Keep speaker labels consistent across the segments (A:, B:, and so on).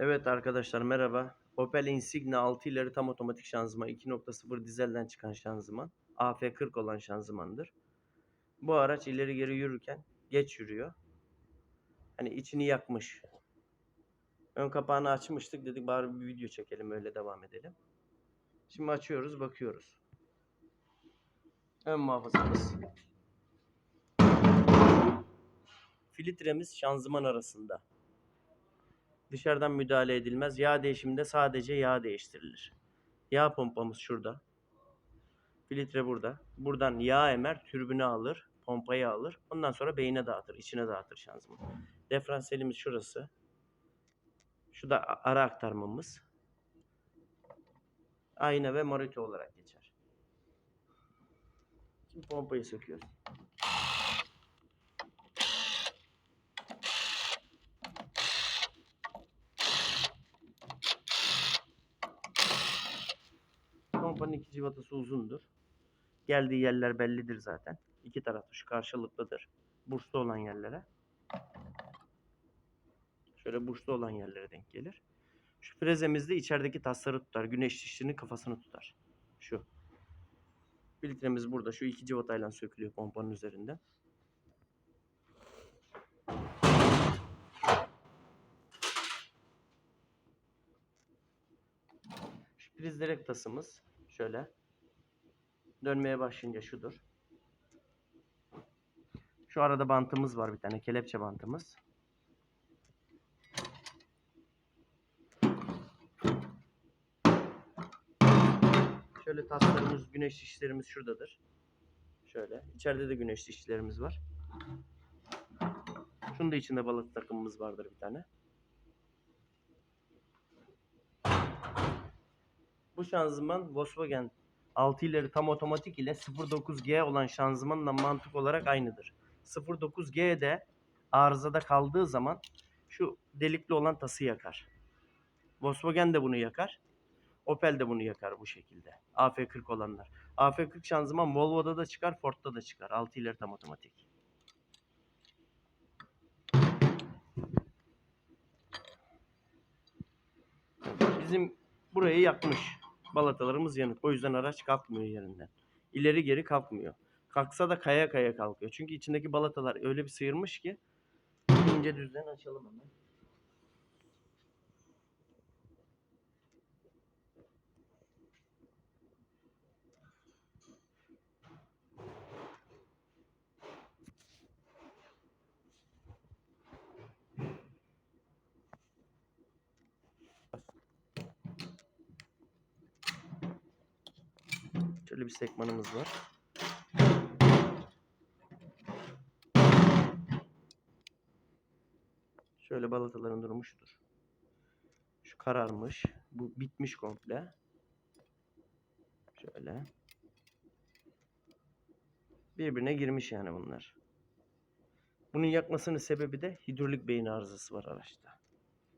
A: Evet arkadaşlar merhaba. Opel Insignia 6 ileri tam otomatik şanzıman 2.0 dizelden çıkan şanzıman. AF40 olan şanzımandır. Bu araç ileri geri yürürken geç yürüyor. Hani içini yakmış. Ön kapağını açmıştık dedik bari bir video çekelim öyle devam edelim. Şimdi açıyoruz bakıyoruz. Ön muhafazamız. Filtremiz şanzıman arasında. Dışarıdan müdahale edilmez. Yağ değişiminde sadece yağ değiştirilir. Yağ pompamız şurada. Filtre burada. Buradan yağ emer, türbünü alır, pompayı alır. Ondan sonra beyine dağıtır, içine dağıtır şanzıman. Diferansiyelimiz şurası. Şu da ara aktarmamız. Ayna ve morito olarak geçer. Şimdi pompayı söküyoruz. Pompanın iki civatası uzundur. Geldiği yerler bellidir zaten. İki tarafı şu karşılıklıdır. Burçlu olan yerlere. Şöyle burçlu olan yerlere denk gelir. Şu frezemiz de içerideki tasları tutar. Güneş dişlinin kafasını tutar. Şu. Filtremiz burada. Şu iki civatayla sökülüyor pompanın üzerinden. Şu priz direktasımız şöyle. Dönmeye başlayınca şudur. Şu arada bantımız var bir tane kelepçe bantımız. Şöyle taslarımız, güneş dişlerimiz şuradadır. Şöyle. İçeride de güneş dişlerimiz var. Şunun da içinde balık takımımız vardır bir tane. Bu şanzıman Volkswagen 6 ileri tam otomatik ile 09G olan şanzımanla mantık olarak aynıdır. 09G'de arızada kaldığı zaman şu delikli olan tası yakar. Volkswagen de bunu yakar. Opel de bunu yakar bu şekilde. AF40 olanlar. AF40 şanzıman Volvo'da da çıkar, Ford'da da çıkar. 6 ileri tam otomatik. Bizim burayı yakmış. Balatalarımız yanık. O yüzden araç kalkmıyor yerinden. İleri geri kalkmıyor. Kalksa da kaya kaya kalkıyor. Çünkü içindeki balatalar öyle bir sıyırmış ki ince düzden açalım hemen. Şöyle bir sekmanımız var. Şöyle balataların durumu şudur. Şu kararmış. Bu bitmiş komple. Şöyle. Birbirine girmiş yani bunlar. Bunun yakmasının sebebi de hidrolik beyin arızası var araçta.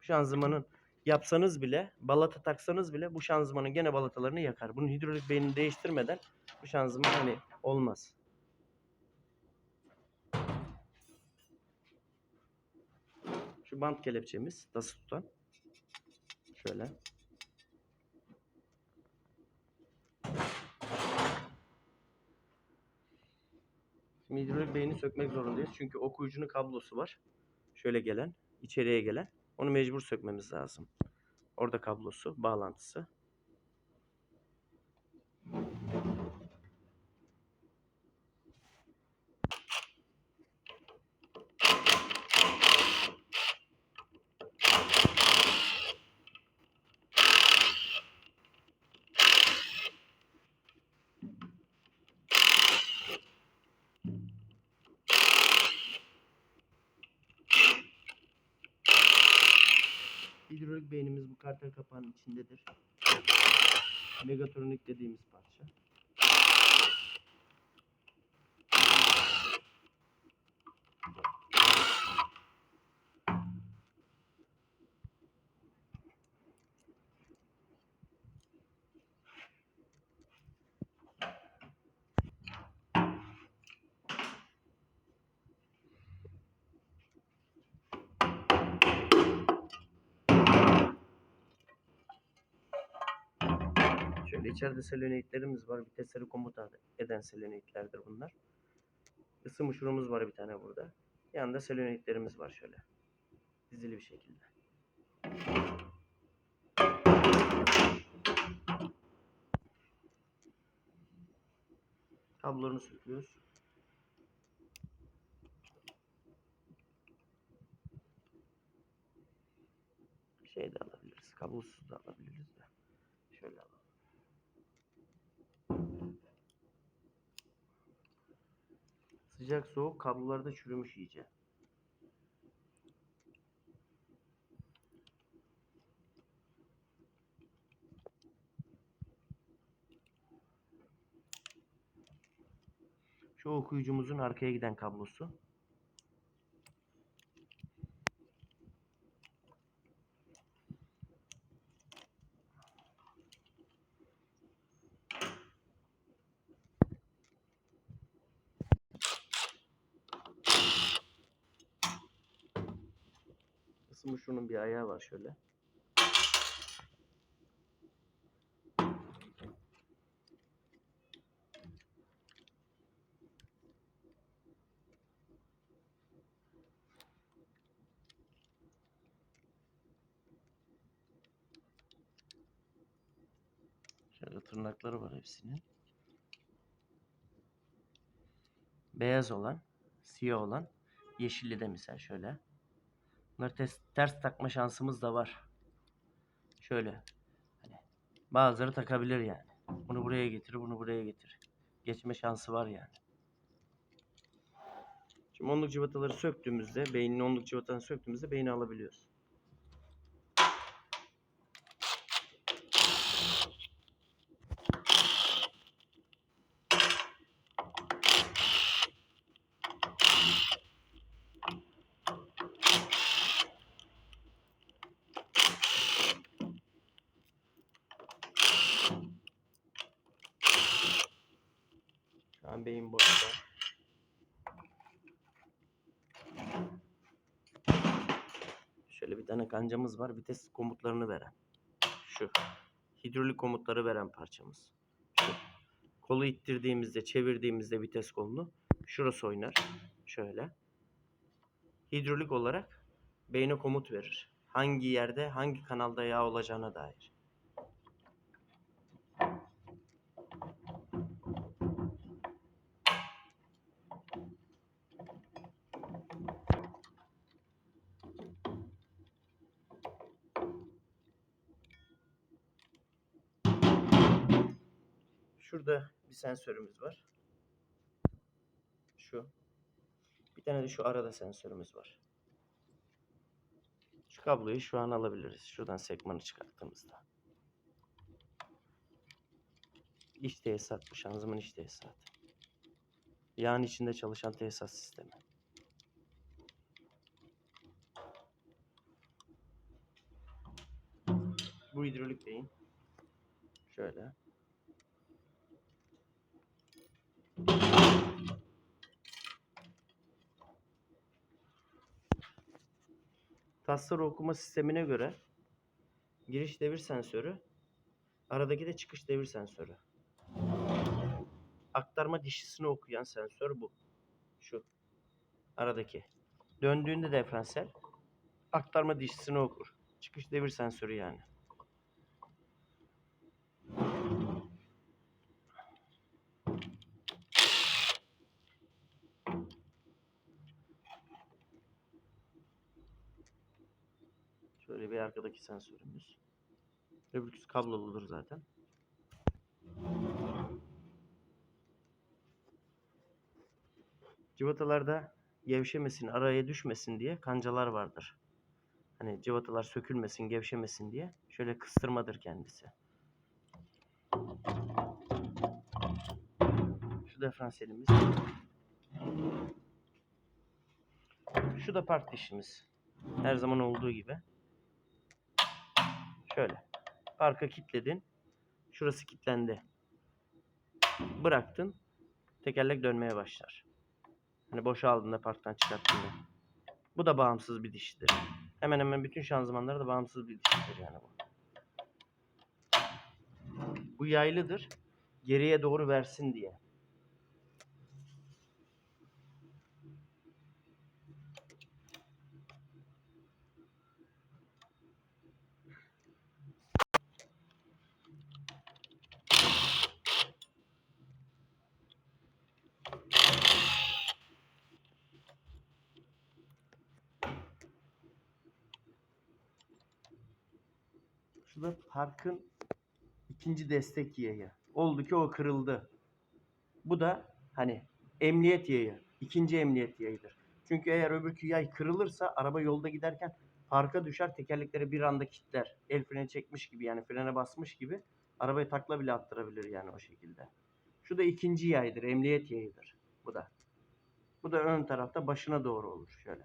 A: Şanzımanın yapsanız bile, balata taksanız bile bu şanzımanın gene balatalarını yakar. Bunun hidrolik beynini değiştirmeden bu şanzıman hani olmaz. Şu bant kelepçemiz, tası tutan. Şöyle. Şimdi hidrolik beyni sökmek zorundayız. Çünkü okuyucunun kablosu var. Şöyle gelen, içeriye gelen. Onu mecbur sökmemiz lazım. Orada kablosu, bağlantısı. Hidrolik beynimiz bu kartel kapağının içindedir. Megatronik dediğimiz parça. Şöyle içeride selenoidlerimiz var. Vitesleri komuta eden selenoidlerdir bunlar. Isı muşurumuz var bir tane burada. Yanında selenoidlerimiz var şöyle. Dizili bir şekilde. Kablolarını söküyoruz. Şey de alabiliriz. Kablosuz da alabiliriz de. Şöyle alalım. Sıcak soğuk kablolarda çürümüş iyice. Şu okuyucumuzun arkaya giden kablosu. Isınmış şunun bir ayağı var şöyle. Şöyle tırnakları var hepsinin. Beyaz olan, siyah olan, yeşilli de misal şöyle. Bunları ters, ters takma şansımız da var. Şöyle. Hani bazıları takabilir yani. Bunu buraya getir, bunu buraya getir. Geçme şansı var yani. Şimdi onluk cıvataları söktüğümüzde, beynin onluk cıvatanı söktüğümüzde beyni alabiliyoruz. Şu an beyin boşta. Şöyle bir tane kancamız var. Vites komutlarını veren. Şu. Hidrolik komutları veren parçamız. Şu. Kolu ittirdiğimizde, çevirdiğimizde vites kolunu şurası oynar. Şöyle. Hidrolik olarak beyne komut verir. Hangi yerde, hangi kanalda yağ olacağına dair. Şurada bir sensörümüz var. Şu. Bir tane de şu arada sensörümüz var. Şu kabloyu şu an alabiliriz. Şuradan sekmanı çıkarttığımızda. İç tesisat bu. Şanzıman iç tesisat. Yağın içinde çalışan tesisat sistemi. Bu hidrolik beyin. Şöyle. Tasları okuma sistemine göre giriş devir sensörü, aradaki de çıkış devir sensörü. Aktarma dişlisini okuyan sensör bu. Şu. Aradaki. Döndüğünde diferansiyel aktarma dişlisini okur. Çıkış devir sensörü yani. Arkadaki sensörümüz. Öbürküsü kabloludur zaten. Cıvatalarda gevşemesin, araya düşmesin diye kancalar vardır. Hani cıvatalar sökülmesin, gevşemesin diye. Şöyle kıstırmadır kendisi. Şu diferansiyelimiz. Şu da part dişimiz. Her zaman olduğu gibi. Şöyle. Arka kilitledin. Şurası kilitlendi. Bıraktın. Tekerlek dönmeye başlar. Hani boşaldığında parktan çıkarttığında. Bu da bağımsız bir dişidir. Hemen hemen bütün şanzımanları da bağımsız bir dişidir yani bu. Bu yaylıdır. Geriye doğru versin diye. Şu da parkın ikinci destek yayı. Oldu ki o kırıldı. Bu da hani emniyet yayı. ikinci emniyet yayıdır. Çünkü eğer öbürkü yay kırılırsa araba yolda giderken parka düşer tekerlekleri bir anda kilitler. El freni çekmiş gibi yani frene basmış gibi arabayı takla bile attırabilir yani o şekilde. Şu da ikinci yaydır. Emniyet yayıdır. Bu da. Bu da ön tarafta başına doğru olur şöyle.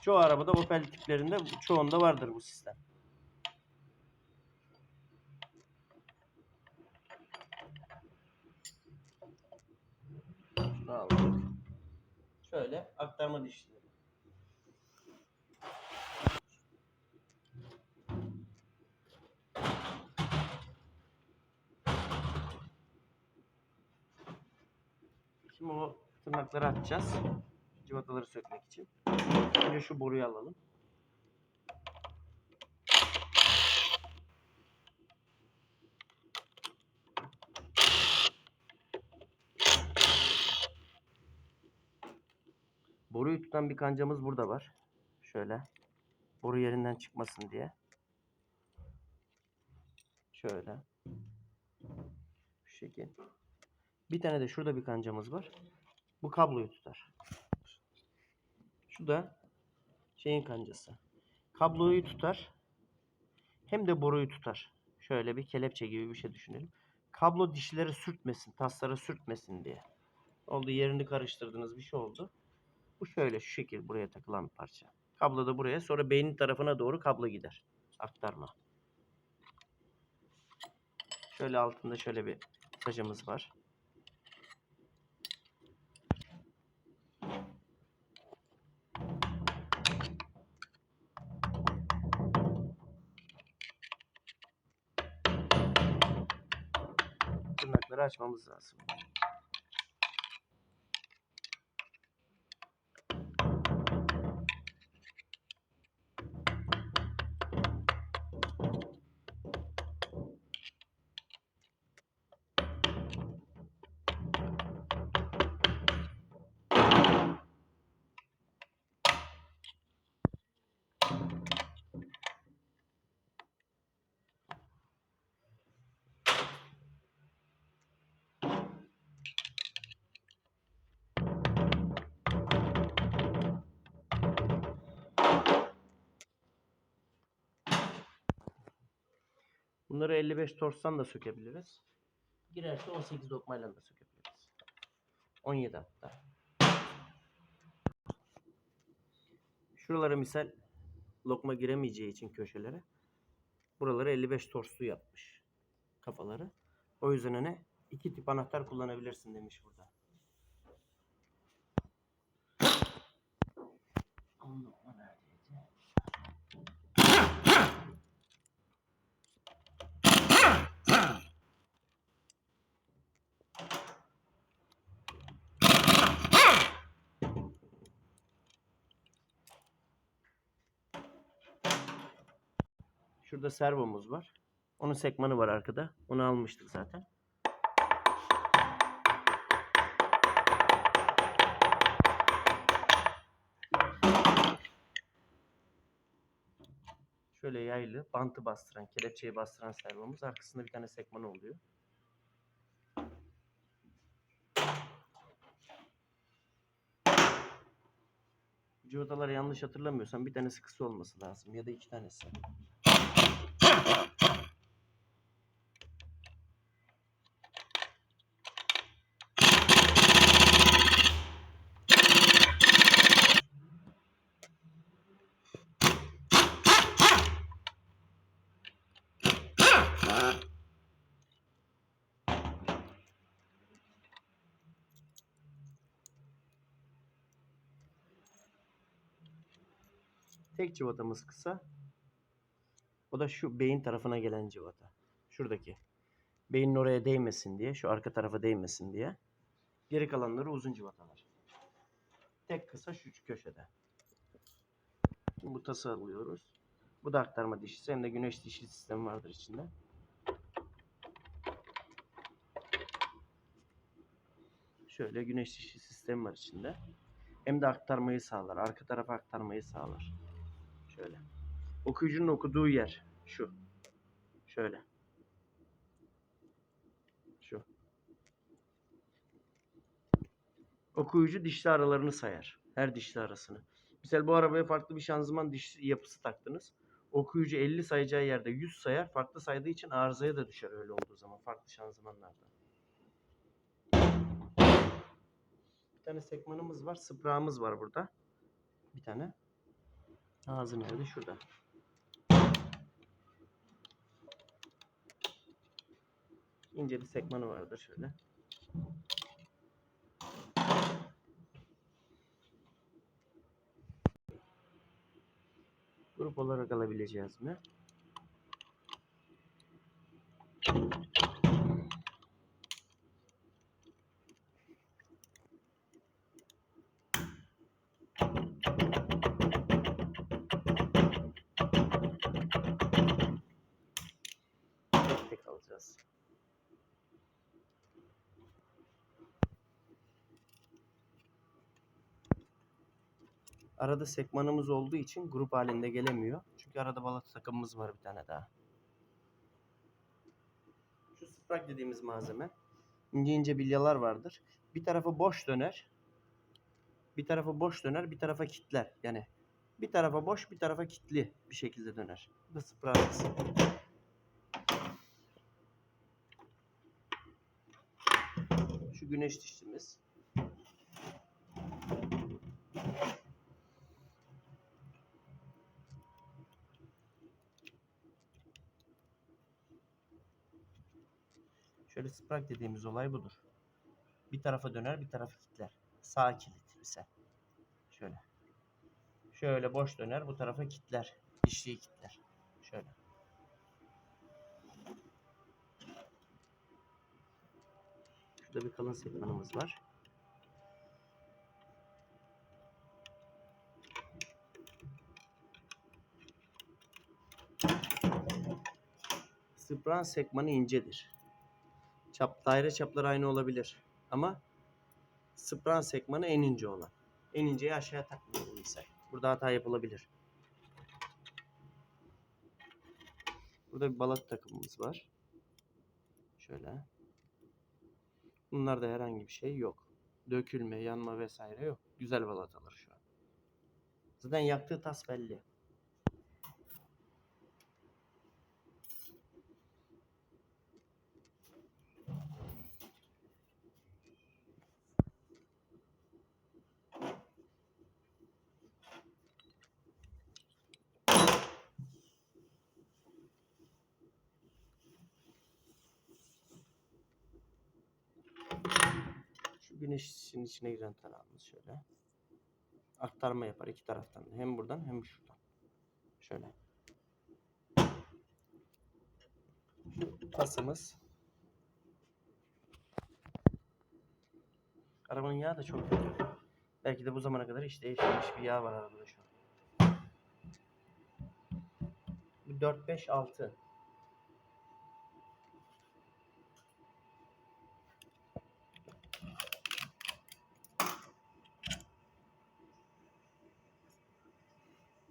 A: Çoğu arabada Opel tiplerinde çoğunda vardır bu sistem. Şöyle aktarma dişleri. Şimdi o tırnakları açacağız. Civataları sökmek için. Önce şu boruyu alalım. Boruyu tutan bir kancamız burada var. Şöyle. Boru yerinden çıkmasın diye. Şöyle. Şu şekil. Bir tane de şurada bir kancamız var. Bu kabloyu tutar. Şu da şeyin kancası. Kabloyu tutar. Hem de boruyu tutar. Şöyle bir kelepçe gibi bir şey düşünelim. Kablo dişleri sürtmesin, tasları sürtmesin diye. Oldu yerini karıştırdınız bir şey oldu. Bu şöyle şu şekil buraya takılan bir parça. Kablo da buraya sonra beynin tarafına doğru kablo gider. Aktarma. Şöyle altında şöyle bir sacımız var. Tırnakları açmamız lazım. Bunları 55 torstan da sökebiliriz. Girerse 18 dokmayla da sökebiliriz. 17 hatta. Şuralara misal lokma giremeyeceği için köşelere buraları 55 torslu yapmış kafaları. O yüzden hani iki tip anahtar kullanabilirsin demiş burada. On Şurada servomuz var. Onun sekmanı var arkada. Onu almıştık zaten. Şöyle yaylı, bantı bastıran, kelepçeyi bastıran servomuz. Arkasında bir tane sekmanı oluyor. Civatalar yanlış hatırlamıyorsam bir tanesi kısa olması lazım ya da iki tanesi. Tek civatamız kısa. O da şu beyin tarafına gelen civata. Şuradaki. Beynin oraya değmesin diye. Şu arka tarafa değmesin diye. Geri kalanları uzun cıvatalar. Tek kısa şu köşede. Bu tası alıyoruz. Bu da aktarma dişlisi. Hem de güneş dişli sistemi vardır içinde. Şöyle güneş dişli sistem var içinde. Hem de aktarmayı sağlar. Arka tarafa aktarmayı sağlar. Şöyle. Okuyucunun okuduğu yer şu. Şöyle. Şu. Okuyucu dişli aralarını sayar. Her dişli arasını. Mesela bu arabaya farklı bir şanzıman diş yapısı taktınız. Okuyucu 50 sayacağı yerde 100 sayar. Farklı saydığı için arızaya da düşer öyle olduğu zaman. Farklı şanzımanlarda. Bir tane sekmanımız var. Sprağımız var burada. Bir tane. Ağzı nerede? Şurada. İnce bir sekmanı vardır şöyle. Grup olarak alabileceğiz mi? Arada sekmanımız olduğu için grup halinde gelemiyor. Çünkü arada balık takımımız var bir tane daha. Şu sprak dediğimiz malzeme ince ince bilyalar vardır. Bir tarafı boş döner. Bir tarafı boş döner, bir tarafa kitler. Yani bir tarafa boş, bir tarafa kitli bir şekilde döner. Bu sprağımız. Şu güneş dişlimiz. Sprak dediğimiz olay budur. Bir tarafa döner, bir tarafa kilitler. Sağ kilit ise. Şöyle. Şöyle boş döner, bu tarafa kilitler. Dişliyi kilitler. Şöyle. Şurada bir kalın sekmanımız var. Spran sekmanı incedir. Çap, daire çapları aynı olabilir. Ama spran sekmanı en ince olan. En inceyi aşağıya misal. Burada hata yapılabilir. Burada bir balat takımımız var. Şöyle. Bunlarda herhangi bir şey yok. Dökülme, yanma vesaire yok. Güzel balatalar şu an. Zaten yaktığı tas belli. Şu güneşin içine giren tarafımız şöyle. Aktarma yapar iki taraftan. Hem buradan hem şuradan. Şöyle. Şu tasımız. Arabanın yağı da çok kötü. Belki de bu zamana kadar hiç değişmemiş bir yağ var arabada şu an. Bu 4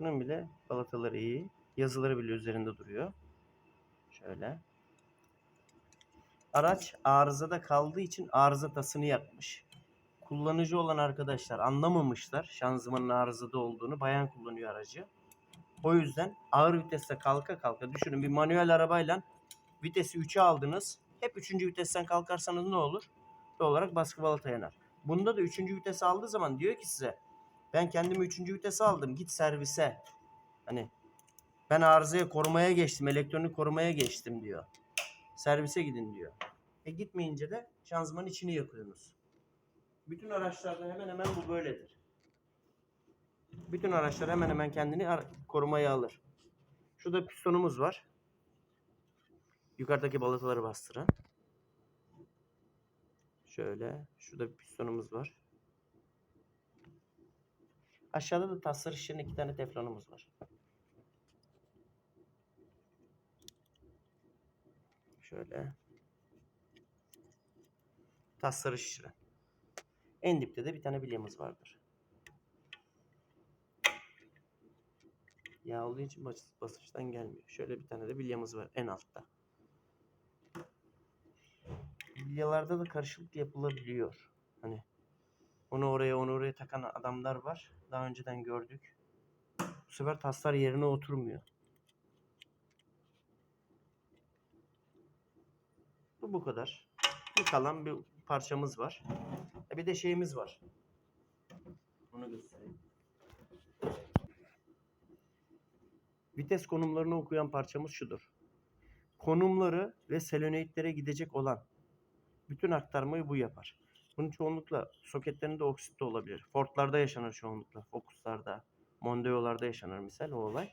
A: Bunun bile balataları iyi. Yazıları bile üzerinde duruyor. Şöyle. Araç arızada kaldığı için arıza tasını yakmış. Kullanıcı olan arkadaşlar anlamamışlar şanzımanın arızada olduğunu. Bayan kullanıyor aracı. O yüzden ağır viteste kalka kalka düşünün bir manuel arabayla vitesi 3'e aldınız. Hep 3. vitesten kalkarsanız ne olur? Doğal olarak baskı balata yanar. Bunda da 3. vitesi aldığı zaman diyor ki size ben kendimi 3. vitese aldım git servise. Hani ben arızaya korumaya geçtim elektronik korumaya geçtim diyor. Servise gidin diyor. E gitmeyince de şanzımanın içini yakıyorsunuz. Bütün araçlarda hemen hemen bu böyledir. Bütün araçlar hemen hemen kendini korumaya alır. Şurada pistonumuz var. Yukarıdaki balataları bastıran. Şöyle. Şurada bir pistonumuz var. Aşağıda da tasları şişiren iki tane teflonumuz var. Şöyle. Tasları şişiren. En dipte de bir tane bilyamız vardır. Yağ olduğu için bas- basınçtan gelmiyor. Şöyle bir tane de bilyamız var en altta. Bilyalarda da karışıklık yapılabiliyor. Hani onu oraya onu oraya takan adamlar var. Daha önceden gördük. Bu sefer taslar yerine oturmuyor. Bu bu kadar. Bir kalan bir parçamız var. E Bir de şeyimiz var. Onu göstereyim. Vites konumlarını okuyan parçamız şudur. Konumları ve selenoidlere gidecek olan bütün aktarmayı bu yapar. Bunun çoğunlukla soketlerinde oksit de olabilir. Ford'larda yaşanır çoğunlukla. Focus'larda, Mondeo'larda yaşanır misal o olay.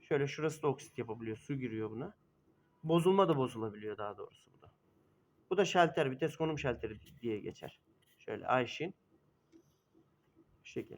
A: Şöyle şurası da oksit yapabiliyor. Su giriyor buna. Bozulma da bozulabiliyor daha doğrusu bu da. Bu da şalter, vites konum şalteri diye geçer. Şöyle Ayşin. Bu şekil.